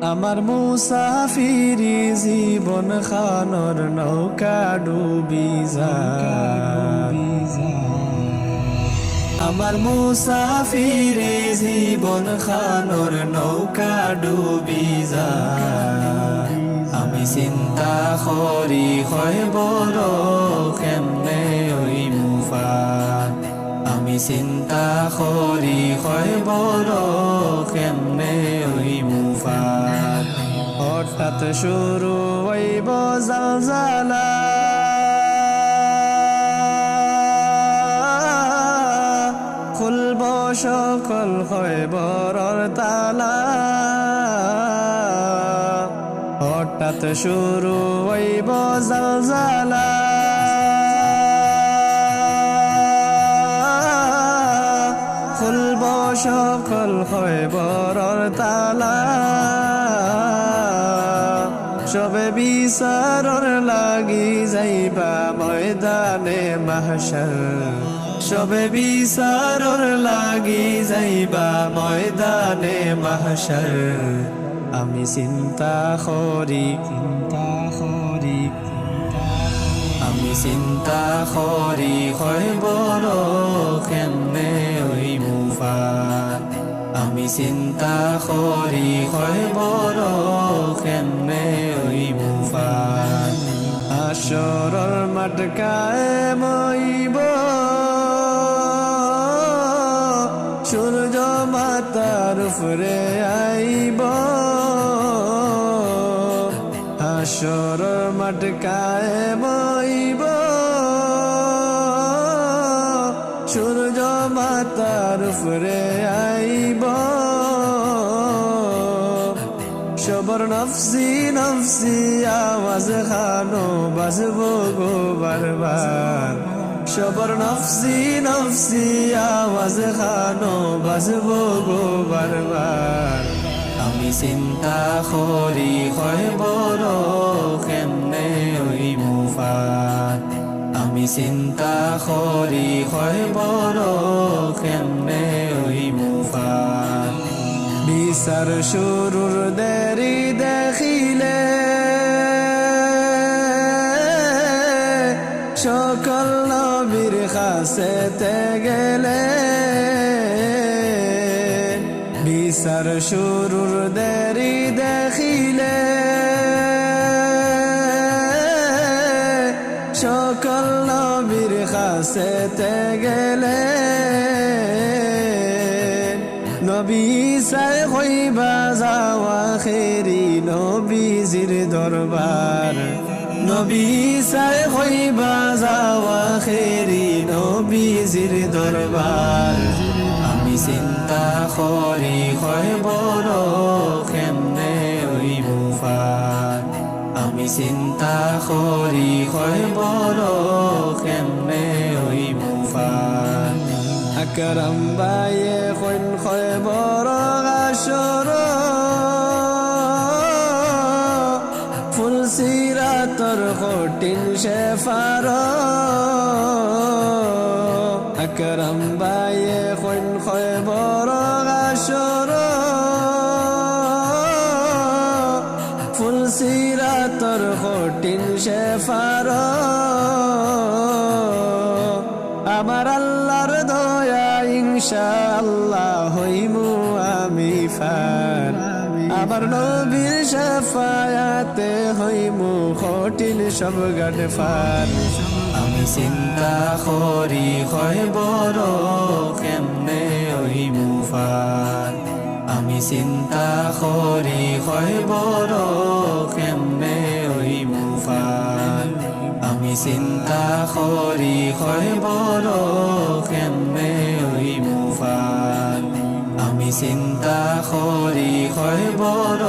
আমার মুসাফিরি জীবন খানর নৌকা ডুবি আমার মুসাফিরি জীবন খানর নৌকা ডুবি আমি চিন্তা করি, হয় বড় কেমনে ওই মুফাত? আমি চিন্তা করি, হয় বড় কেমনে হঠাৎ শুরু হইব জালজালা। খুলব সকল বরর তালা। হঠাৎ শুরু হইব জালজালা। খুলব সকল হয় বরর তালা। সবে বিচারর লাগি যাইবা ময়দানে মাহশর সবে বিচারর লাগি যাইবা ময়দানে মাহশর আমি চিন্তা করি চিন্তা করি আমি চিন্তা করি, হয় বড় কেমনে ওই মুফাত আমি চিন্তা করি হয় বড় কেমনে ওই মুফাত আসরর মাটকায় মইব সূর্য মাতার উপরে আইব হাসর মাটকায় মইব সূর্য মাতার উপরে আইব সবর নফসি নফসি আওয়াজ খানো বাজব গো বারবার সবর নফসি নফসি আওয়াজ খানো বাজব গো বারবার আমি চিন্তা করি, হয় বড় কেমনে ওই মুফাত আমি চিন্তা করি হয় বড় কেমনে ওই মুফাত বিচার শুরুর দেরি দেখিলে সকল নবীর কাছেতে গেলে। বিচার শুরুর দেরি কাছেতে গেলে নবী সাই হইবা যাওয়া খেরি নবীজির দরবার। নবী সাই হইবা যাওয়া খেরি নবীজির দরবার। আমি চিন্তা করি, হয় বড় কেমনে মুফাত আমি চিন্তা করি, হয় বড় কেমনে আকরাম বায়ে কইন খয় বড় গাছর ফুল সিরাতর কঠিন শেফার আকরাম বায়ে কইন খয় বড় গাছর ফুল সিরাতর কঠিন শেফার আমার আল্লাহর দয়া ইনশাআল্লাহ হইমু আমি ফার। আমার নবীর শাফায়াতে হইমু কঠিন সব গান ফার। আমি চিন্তা করি হয় বড় কেমনে ওই মুফার আমি চিন্তা করি হয় বড় কেমনে ওই মুফার আমি চিন্তা করি হয় বড় কেমনে আমি চিন্তা করি হয় বড়